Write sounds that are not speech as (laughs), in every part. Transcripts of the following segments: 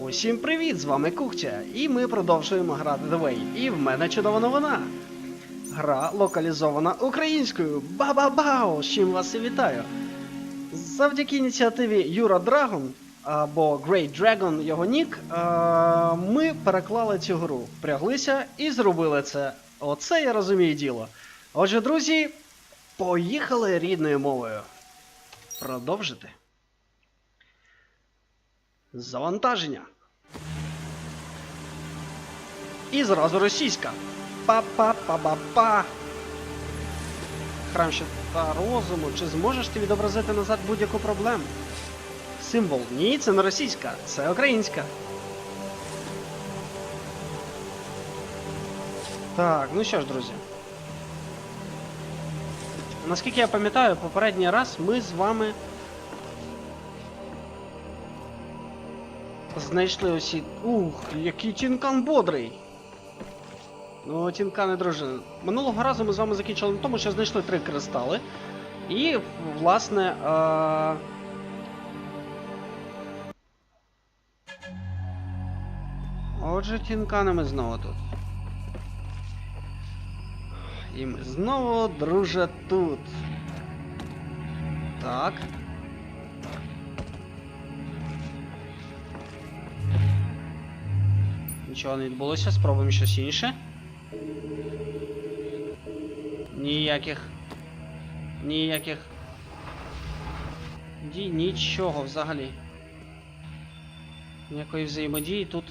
Усім привіт! З вами Кухтя, і ми продовжуємо грати The Way. І в мене чудова новина. Гра локалізована українською. Ба-ба-бау! З чим вас і вітаю. Завдяки ініціативі Юра Драгон або Great Dragon, його нік, е, ми переклали цю гру, впряглися і зробили це. Оце я розумію діло. Отже, друзі, поїхали рідною мовою. Продовжити. Завантаження. І зразу російська. Па-па-па-ба-па. Храм щита розуму. Чи зможеш ти відобразити назад будь-яку проблему? Символ. Ні, це не російська, це українська. Так, ну що ж, друзі. Наскільки я пам'ятаю, попередній раз ми з вами знайшли усі. Ух, який тінкан бодрий! Ну, тінкани, друже. Минулого разу ми з вами закінчили на тому, що знайшли три кристали. І, власне. Е... Отже, тінкани ми знову тут. І ми знову, друже, тут. Так. Нічого не відбулося, спробуємо щось інше. Ніяких. Ніяких. Дій, нічого взагалі. Ніякої взаємодії тут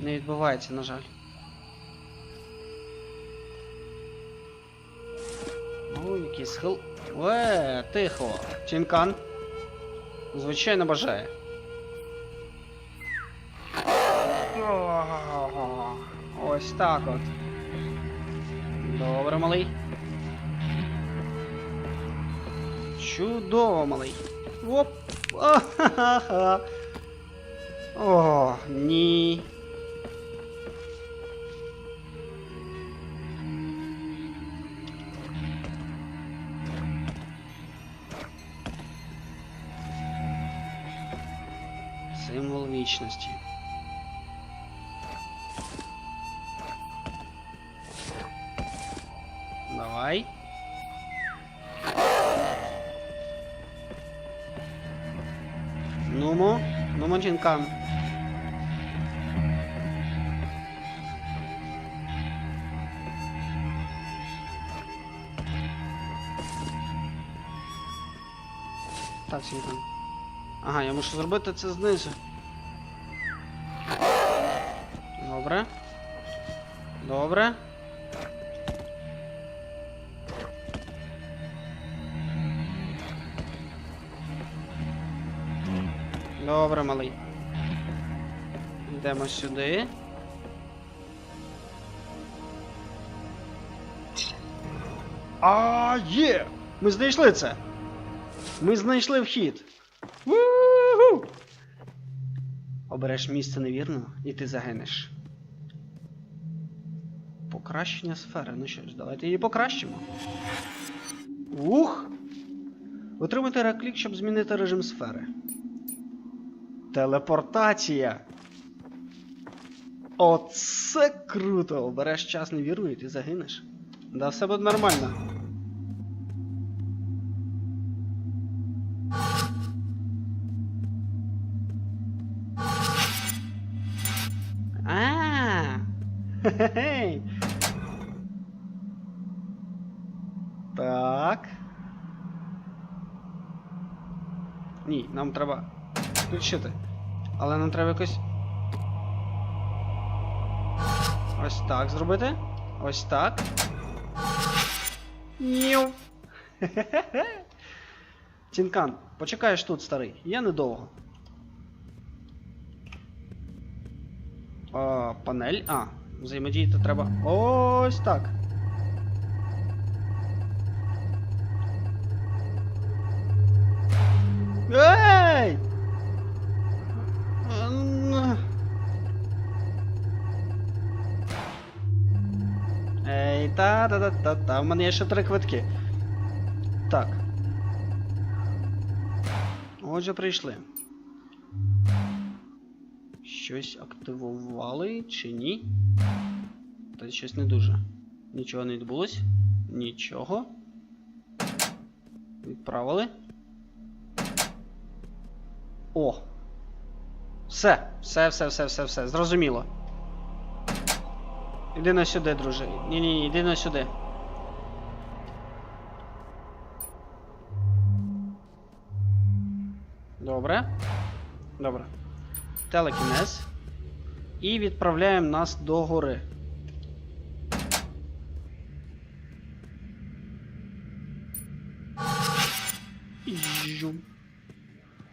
не відбувається, на жаль. О, який схил. Е, тихо. Тінкан. Звичайно бажає. Ось так от. Добре, малий. Чудово, малий. Оп! О-ха-ха-ха. О, ні. Символ вічності. Давай. Нумо, нумо жінкам. Так, жінкам. Ага, я мушу зробити це знизу. Добре. Добре. Йдемо сюди. А, є! Ми знайшли це! Ми знайшли вхід. У-ху! Обереш місце невірно, і ти загинеш. Покращення сфери. Ну що ж, давайте її покращимо. Ух! Отримайте реклік, щоб змінити режим сфери. Телепортація. Оце круто! Обереш час невіру і ти загинеш. Да все буде нормально. А. Хе-хе-хей. Так. Ні, нам треба включити. Але нам треба якось. Ось так зробити. Ось так. Нів. (laughs) Тінкан, почекаєш тут, старий. Я недовго. А, панель. А, взаємодіяти треба. Ось так. Ей, та-та-та-та-та. У мене є ще три квитки. Так. Отже, прийшли. щось активували чи ні? Та щось не дуже. Нічого не відбулось. Нічого. Відправили. О! Все, все, все, все, все, все. Зрозуміло. Іди на сюди, друже. Ні-ні-ні, іди на сюди. Добре. Добре. Телекінез. І відправляємо нас до гори.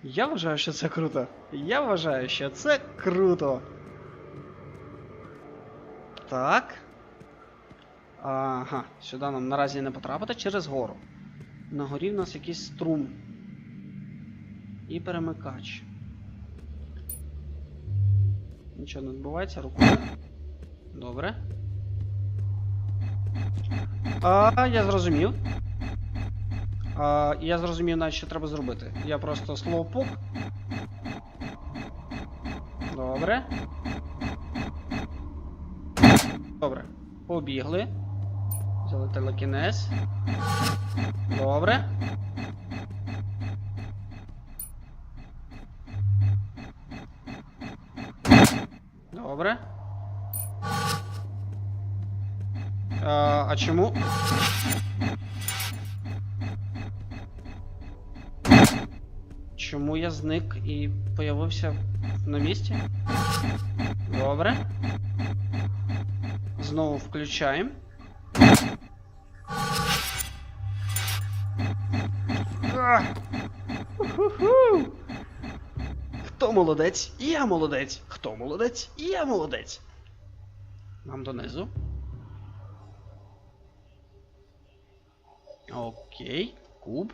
Я вважаю, що це круто. Я вважаю, що це круто. Так. Ага, сюди нам наразі не потрапити через гору. На горі в нас якийсь струм. І перемикач. Нічого не відбувається, рукою. Добре. А, я зрозумів. А, я зрозумів, навіть що треба зробити. Я просто слоупок. Добре. Добре. Побігли. Взяли телекінез. Добре. Добре. А, а чому? Чому я зник і появився на місці? Добре. Знову включаємо. Хто молодець? Я молодець. Хто молодець? Я молодець. Нам донизу. Окей. Куб.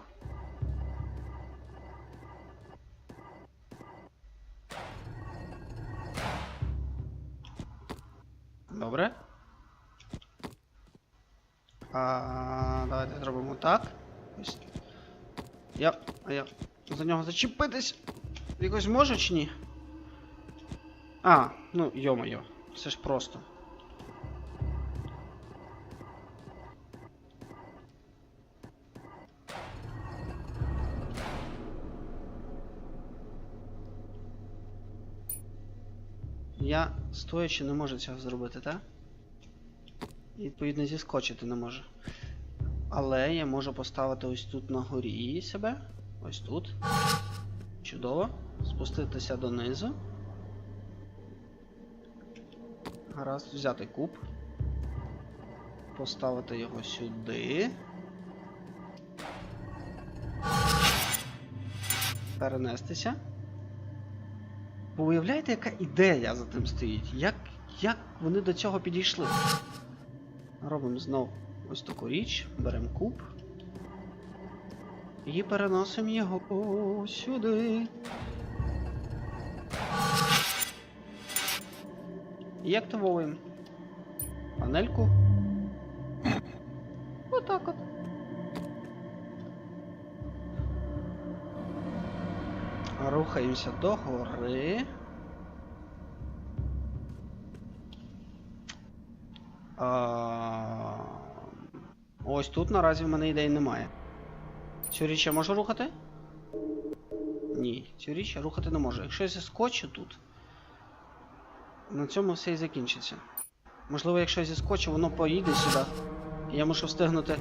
Добре. А, давайте зробимо так. Ось. Я. Я. За нього зачепитись. Якось можу чи ні? А, ну йо-моє, це ж просто. Я стоячи не можу цього зробити, так? Відповідно зіскочити не можу. Але я можу поставити ось тут на горі себе. Ось тут. Чудово. Спуститися донизу. Гаразд, взяти куб. Поставити його сюди. Перенестися. Ви уявляєте, яка ідея за тим стоїть? Як, як вони до цього підійшли? Робимо знов ось таку річ, беремо куб. І переносимо його сюди. І активовуємо панельку. Отак от. Рухаємося до гори. А... Ось тут наразі в мене ідей немає. Цю річ я можу рухати? Ні, цю річ я рухати не можу. Якщо я зіскочу тут, на цьому все і закінчиться. Можливо, якщо я зіскочу, воно поїде сюди. Я мушу встигнути.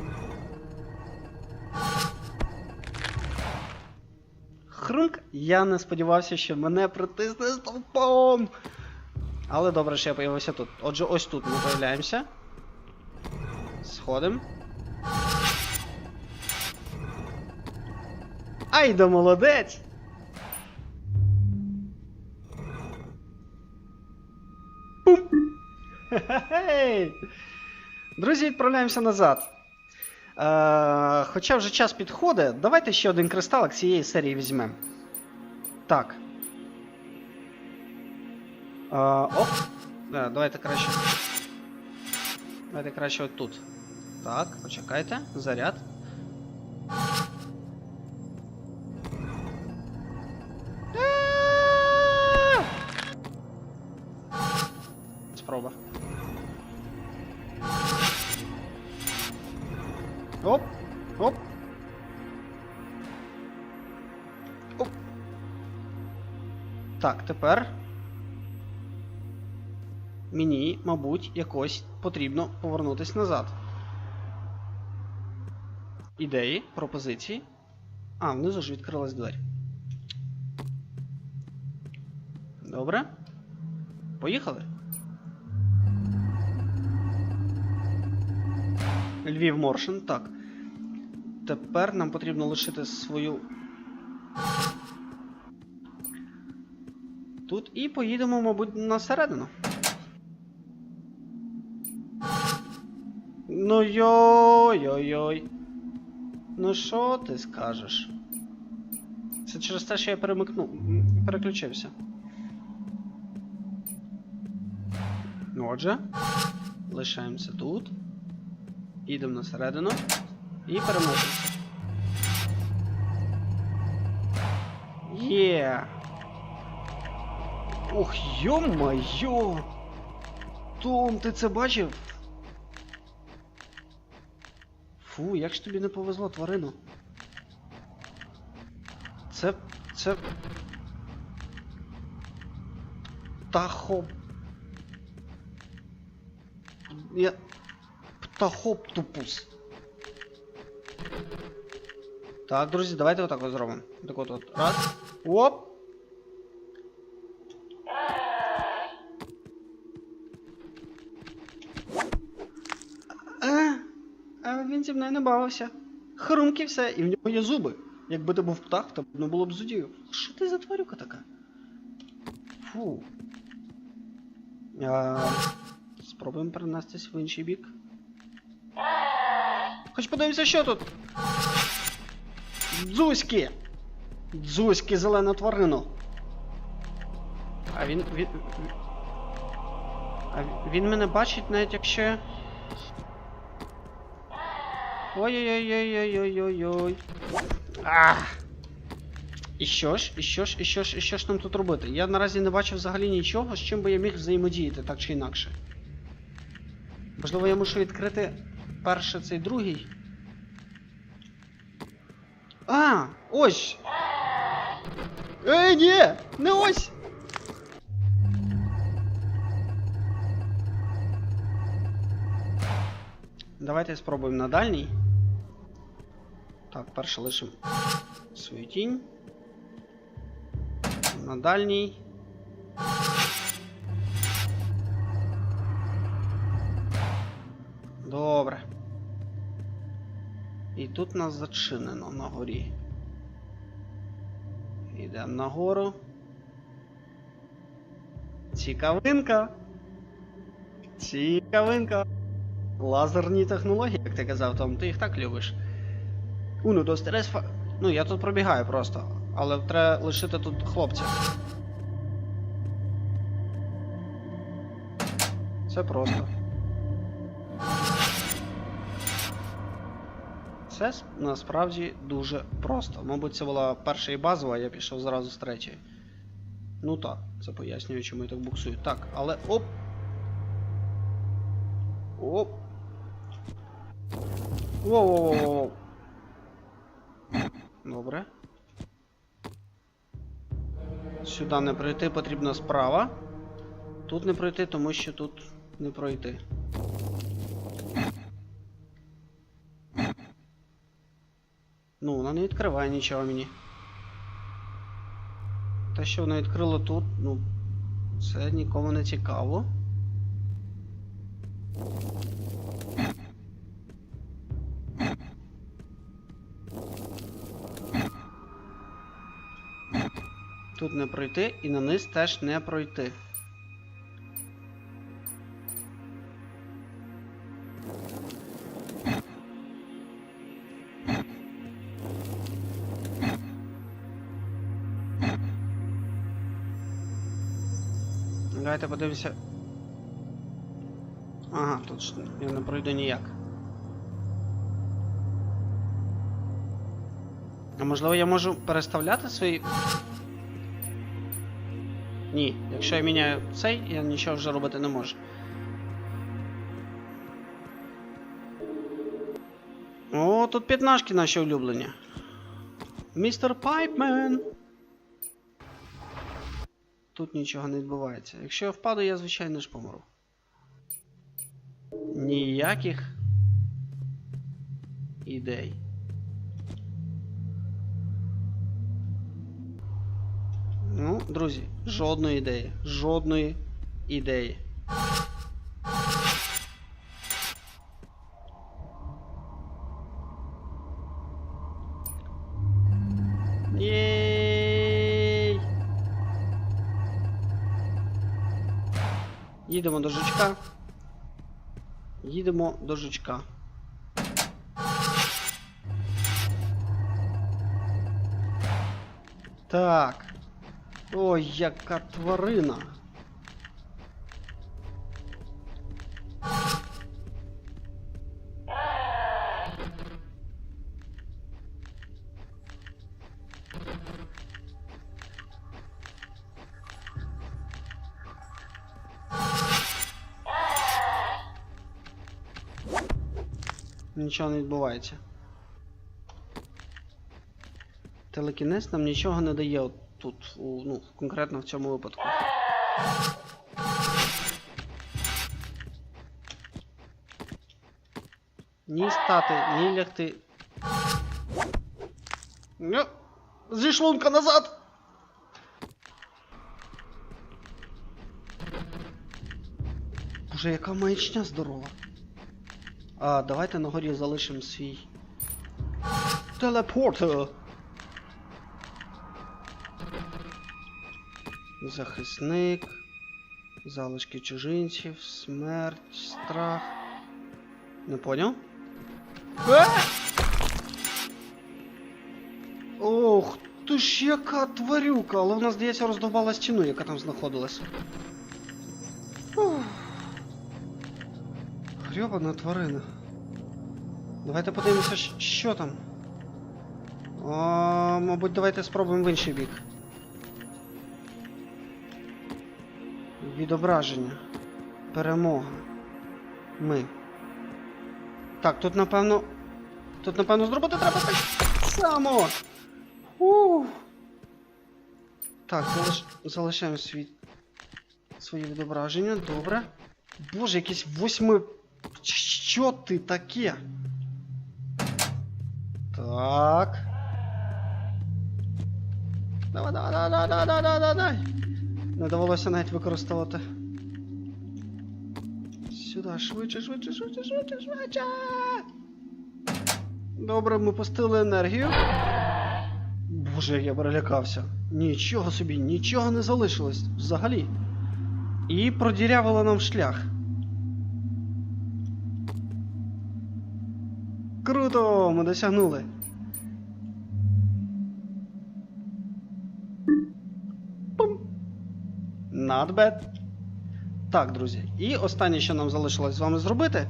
Хрунк, я не сподівався, що мене притисне стовпом. Але добре, що я появився тут. Отже, ось тут ми появляємося. Сходимо. Ай да молодець! Друзі, відправляємося назад. Е, хоча вже час підходить, давайте ще один кристалик цієї серії візьмемо. Так. Е, оп. Да, давайте краще. Давайте краще от тут. Так, почекайте. Заряд. А! треба. Оп! Оп! Оп! Так, тепер. Мені, мабуть, якось потрібно повернутись назад. Ідеї, пропозиції. А, внизу ж відкрилась двері. Добре. Поїхали. Львів Моршин, так. Тепер нам потрібно лишити свою. Тут і поїдемо, мабуть, на середину. Ну йой-йой-йой. Ну що ти скажеш? Це через те, що я перемикнув. м, Переключився. Отже, лишаємося тут. Їдемо на середину. І перемотуємося. Є. Ох, йо-майо! Том, ти це бачив? Фу, як ж тобі не повезло, тварину. Це. це. Птахоп. Я. Птахоптупус. Так, друзі, давайте отак от зробимо. Так от от. Раз. Оп! А, а він зі мною не бавився. Хрумкий все, і в нього є зуби. Якби ти був птах, то не було б зудів. Що ти за тварюка така? Фу. А, спробуємо перенестись в інший бік. Хоч подивимося, що тут. Дзузьки! Дзузьки, зелена тварину. А він. він- А він мене бачить навіть якщо. Ой-ой-ой-ой-ой-ой-ой-ой. І що ж, і що ж, і що ж, і що ж нам тут робити? Я наразі не бачив взагалі нічого, з чим би я міг взаємодіяти так чи інакше. Можливо, я мушу відкрити перше цей другий. А, ось! Ей, ні! Не ось! Давайте спробуємо на дальній. Так, перше лишимо свою тінь. На дальній. Добре. І тут нас зачинено на горі. Йдемо нагору. Цікавинка. Цікавинка. Лазерні технології, як ти казав, Том, ти їх так любиш. Уно, до стерес Ну, я тут пробігаю просто, але треба лишити тут хлопців. Це просто. Це насправді дуже просто. Мабуть, це була перша і базова, а я пішов зразу з третьої. Ну так, це пояснює, чому я так буксую. Так, але оп! Оп! Воу-воу-воу-воу. Добре. Сюди не пройти, потрібно справа. Тут не пройти, тому що тут не пройти. Ну, вона не відкриває нічого мені. Те, що вона відкрила тут, ну, це нікому не цікаво. Тут не пройти і на низ теж не пройти. Давайте подивимося. Ага, тут ж я не пройду ніяк. А можливо я можу переставляти свої. Ні. Якщо я міняю цей, я нічого вже робити не можу. О, тут п'ятнашки наші улюблені. Містер Пайпмен! Тут нічого не відбувається. Якщо я впаду, я звичайно ж помру. Ніяких ідей. Ну, друзі, жодної ідеї. Жодної ідеї. Єй! Їдемо до жучка. Їдемо до жучка. Так. Ой, яка тварина. Нічого не відбувається. Телекінез нам нічого не дає тут, у, ну, конкретно в цьому випадку. Ні стати, ні лягти. Ньо! Зі назад! Боже, яка маячня здорова. А, давайте на горі залишимо свій. Телепортер. Захисник. Залишки чужинців, смерть, страх. Не поняв? Е! Ох, ти ж яка тварюка, але вона, здається, роздовбала стіну, яка там знаходилась. Грьобана тварина. Давайте подивимося, що там. О, мабуть, давайте спробуємо в інший бік. Відображення. Перемога. Ми. Так, тут напевно. Тут напевно зробити треба так само. Ух. Так, залиш... залишаємо свій... своє відображення, добре. Боже, якісь восьми. Що ти таке? Так. Давай, давай, давай, давай, давай, давай, давай. Не довелося навіть використовувати. Сюди, швидше, швидше, швидше, швидше, швидше. Добре, ми пустили енергію. Боже, я перелякався. Нічого собі, нічого не залишилось взагалі. І продірявило нам шлях. Круто! Ми досягнули. Not bad. Так, друзі. І останнє, що нам залишилось з вами зробити,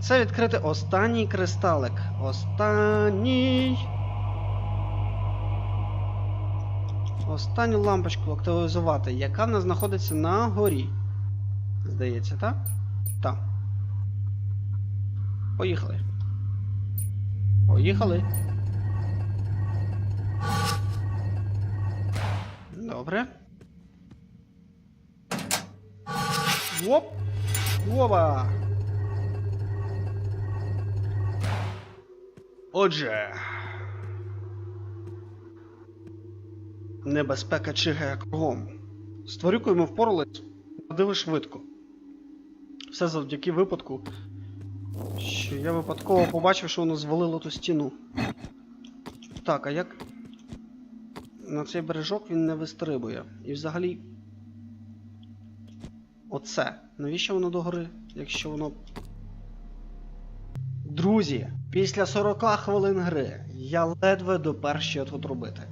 це відкрити останній кристалик. Останній. Останню лампочку актуалізувати, яка в нас знаходиться на горі. Здається, так? Так. Поїхали. Поїхали. Добре. Воп! Вова! Отже. Небезпека чигає кругом. З тварюкою ми впорались ходили швидко. Все завдяки випадку, що я випадково побачив, що воно звалило ту стіну. Так, а як. На цей бережок він не вистрибує. І взагалі. Оце. Навіщо воно догори, якщо воно. Друзі, після 40 хвилин гри я ледве допер, що тут робити.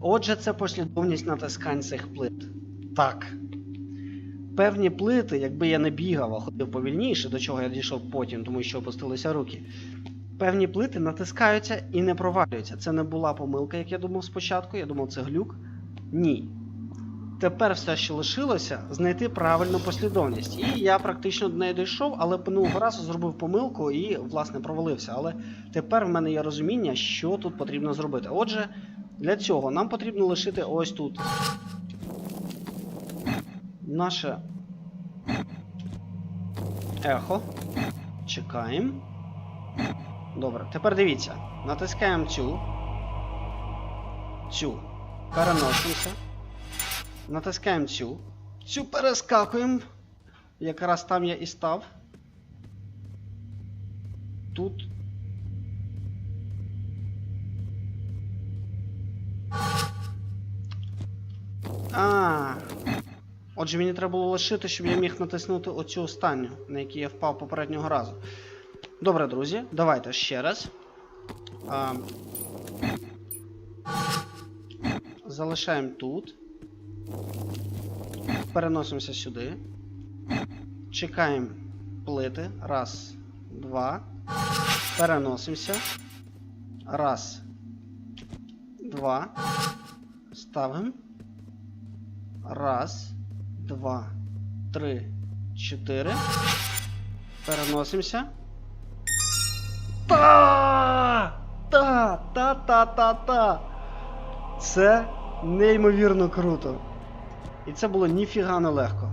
Отже, це послідовність натискань цих плит. Так. Певні плити, якби я не бігав, а ходив повільніше, до чого я дійшов потім, тому що опустилися руки. Певні плити натискаються і не провалюються. Це не була помилка, як я думав спочатку. Я думав, це глюк. Ні. Тепер все, що лишилося, знайти правильну послідовність. І я практично до неї дійшов, але минулого разу зробив помилку і, власне, провалився. Але тепер в мене є розуміння, що тут потрібно зробити. Отже, для цього нам потрібно лишити ось тут наше ехо. Чекаємо. Добре, тепер дивіться. Натискаємо цю. Цю. Переносимося. Натискаємо цю. Цю перескакуємо. Якраз там я і став. Тут. А. Отже, мені треба було лишити, щоб я міг натиснути оцю останню, на яку я впав попереднього разу. Добре, друзі, давайте ще раз. А, залишаємо тут. Переносимося сюди. Чекаємо плити. Раз, два. Переносимося. Раз. Два. Ставимо. Раз, два, три, чотири. Переносимося. Та! Та! Та та та та! Це неймовірно круто. І це було ніфіга не легко.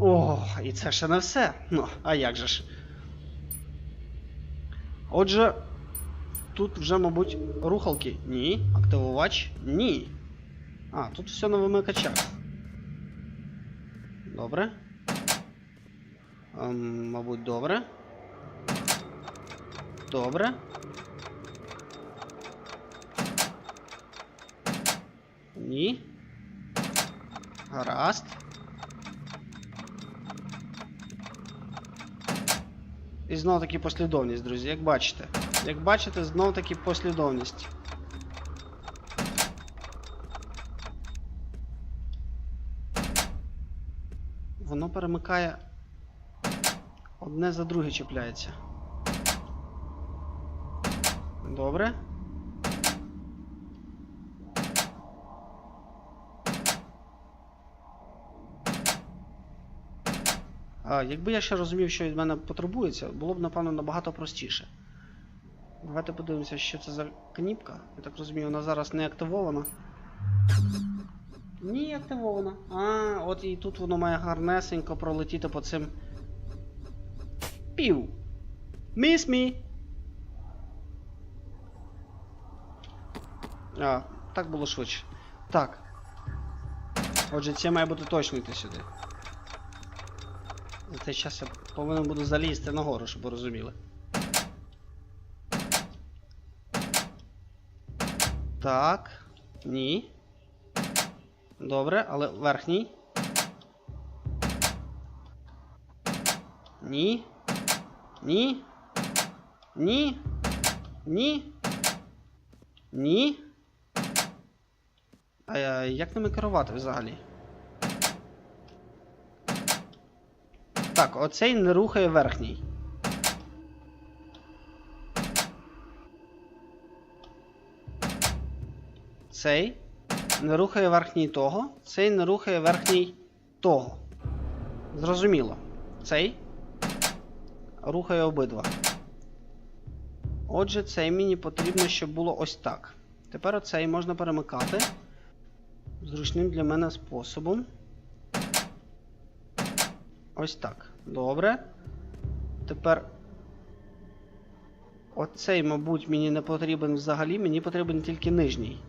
О, і це ще не все. Ну, а як же ж? Отже, тут вже, мабуть, рухалки. Ні. Активувач? Ні. А, тут все на вимикачах. Добре. Ем, мабуть, добре. Добре. Ні. Гаразд. І знов таки послідовність, друзі, як бачите. Як бачите, знов таки послідовність. Воно перемикає. Одне за друге чіпляється. Добре. Якби я ще розумів, що від мене потребується, було б, напевно, набагато простіше. Давайте подивимося, що це за кніпка. Я так розумію, вона зараз не активована. Ні, активована. А, от і тут воно має гарнесенько пролетіти по цим. Пів. Міс мі. А, так було швидше. Так. Отже, це має бути точно йти сюди. За цей час я повинен буду залізти нагору, щоб ви розуміли. Так. Ні. Добре, але верхній. Ні. Ні. Ні. Ні. Ні. А як ними керувати взагалі? Так, оцей не рухає верхній. Цей не рухає верхній того, цей не рухає верхній того. Зрозуміло. Цей рухає обидва. Отже, цей мені потрібно, щоб було ось так. Тепер оцей можна перемикати зручним для мене способом. Ось так. Добре. Тепер. Оцей, мабуть, мені не потрібен взагалі, мені потрібен тільки нижній.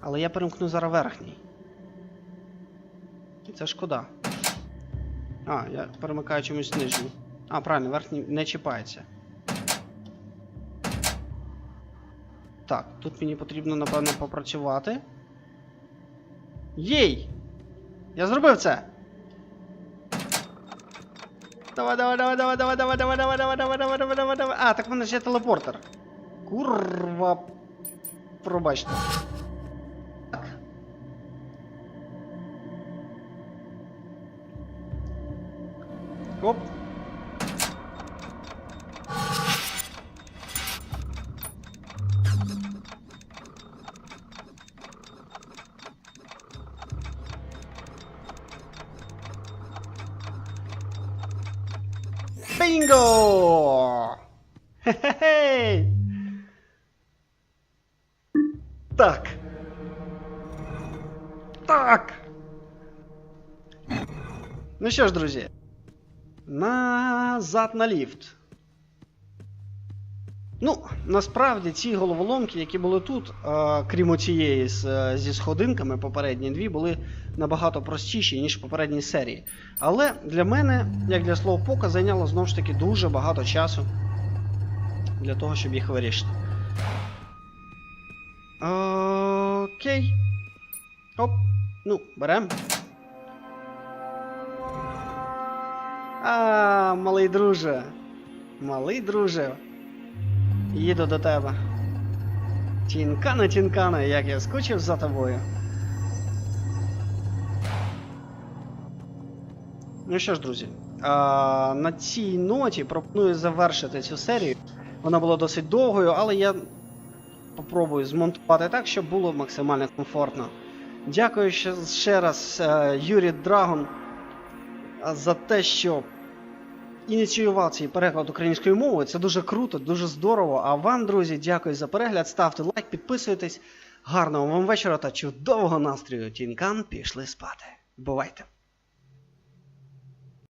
Але я перемкну зараз верхній. І це шкода. А, я перемикаю чомусь нижній. А, правильно, верхній не чіпається. Так, тут мені потрібно, напевно, попрацювати. Єй! Я зробив це! Давай, давай, давай, давай, давай, давай, давай, давай, давай, давай, давай, давай, давай, давай. А, так в мене ж телепортер. Курва. Пробачте. Так. Оп. Бінго! Так. Так. Ну що ж, друзі. Назад на ліфт. Ну, насправді ці головоломки, які були тут, е, крім цієї з, е, зі сходинками, попередні дві, були набагато простіші, ніж в попередній серії. Але для мене, як для слоупока, зайняло знову ж таки дуже багато часу для того, щоб їх вирішити. Окей. Оп. Ну, берем. А, малий друже. Малий друже. Їду до тебе. Тінкана, тінкана, як я скучив за тобою. Ну що ж, друзі, а, на цій ноті пропоную завершити цю серію. Вона була досить довгою, але я попробую змонтувати так, щоб було максимально комфортно. Дякую ще, раз е, Юрій Драгон за те, що ініціював цей переклад українською мовою. Це дуже круто, дуже здорово. А вам, друзі, дякую за перегляд. Ставте лайк, підписуйтесь. Гарного вам вечора та чудового настрою. Тінкан пішли спати. Бувайте!